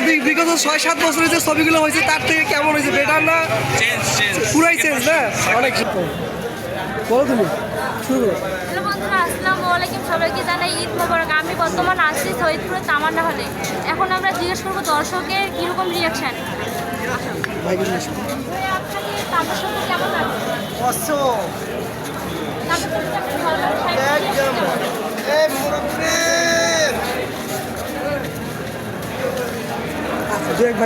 B- বিগত ছয় সাত বছরের যে ছবিগুলো হয়েছে তার থেকে কেমন হয়েছে? বেটার না? চেঞ্জ চেঞ্জ পুরাই চেঞ্জ না? অনেক বলো তুমি। শুরু করো। আসসালামু আলাইকুম। সবাইকে জানাই ঈদ মোবারক। আমি বর্তমান আসছি সৈয়দপুরে তামান্না হলে এখন আমরা জিজ্ঞেস করব দর্শকের কীরকম রিয়াকশান জিজ্ঞেস তামার কেমন লাগে অসম তামার সঙ্গে কেমন ভালো লাগে? সাহিত্য কেমন? এই মুরব্বী আচ্ছা দু এক ভাইকে জিজ্ঞেস করো এই ছোটো ভাই তোমার মানে তাণ্ডব ছবি তোমার কেমন লাগে ওটা রিয়াকশানটা কি ভালো লাগছে তাণ্ডব ছবি দেখে সাহিত্যের রিয়াকশানটা কেমন এক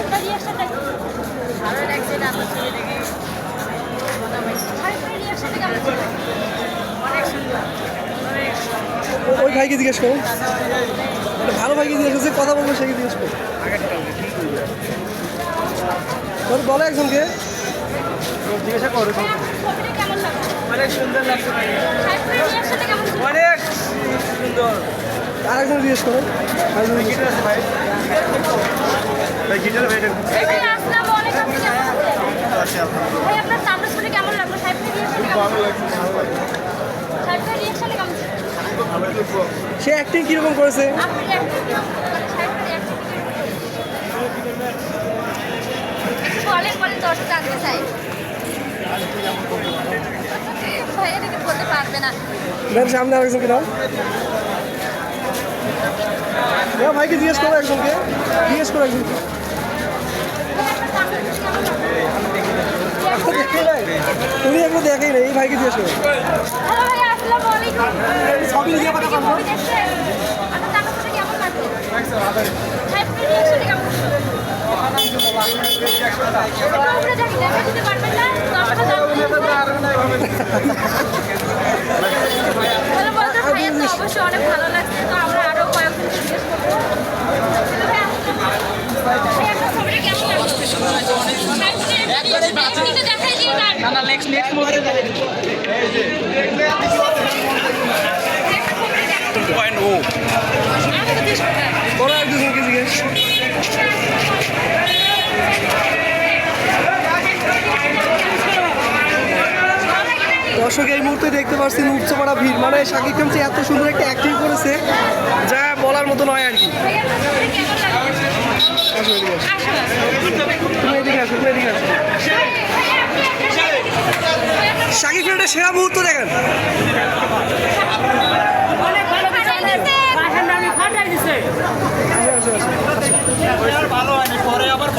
অনেক সুন্দর অনেক ওই ভাইকে জিজ্ঞেস করো। ভালো ভাইকে জিজ্ঞেস করছে কথা বলব সেকে জিজ্ঞেস করো। বলো- বলো একজনকে। জিজ্ঞাসা করো অনেক সুন্দর লাগছে। অনেক সুন্দর। জিজ্ঞেস করো। আরেকজন জিজ্ঞেস ছিল ভালো লাগছে সে অ্যাক্টিং কীরকম করেছে? বলেন বলেন দর্শক জানতে চাই সামনে আরেকজনকে দাও। ভাইকে জিজ্ঞেস করো একজনকে জিজ্ঞেস করো একজনকে উনি একবার দেখেই নাই এই ভাইকে জিজ্ঞেস করো ছবি দিয়ে কথা বলব ছবি দেখছেন আপনার তাণ্ডবটা কেমন লাগল সাহিত্যের রিয়াকশন কেমন ছিল উপরে যাকে দেখা দিতে পারবেন না দর্শকরা জানতে হ্যালো বলতে ভাইয়ের তো অবশ্যই অনেক ভালো লাগছে তো আমরা আরও কয়েকজন জিজ্ঞেস করব ভাই, আপনার ছবিটা কেমন লাগছে? একটু দেখাই দিন না। না না নেক্সট নেক্সট মুভি পয়েন্ট ও আমাকে জিজ্ঞেস করবেন। জিজ্ঞেস। দর্শক এই মুহূর্তে দেখতে পাচ্ছেন উচ্চপাড়া ভিড়। মানে শাকিব খান যে এত সুন্দর একটা অ্যাক্টিং করেছে যা বলার মতো নয় আর কি। শাকিব সেরা মুহূর্ত দেখেন। ভালো হয়নি পরে আবার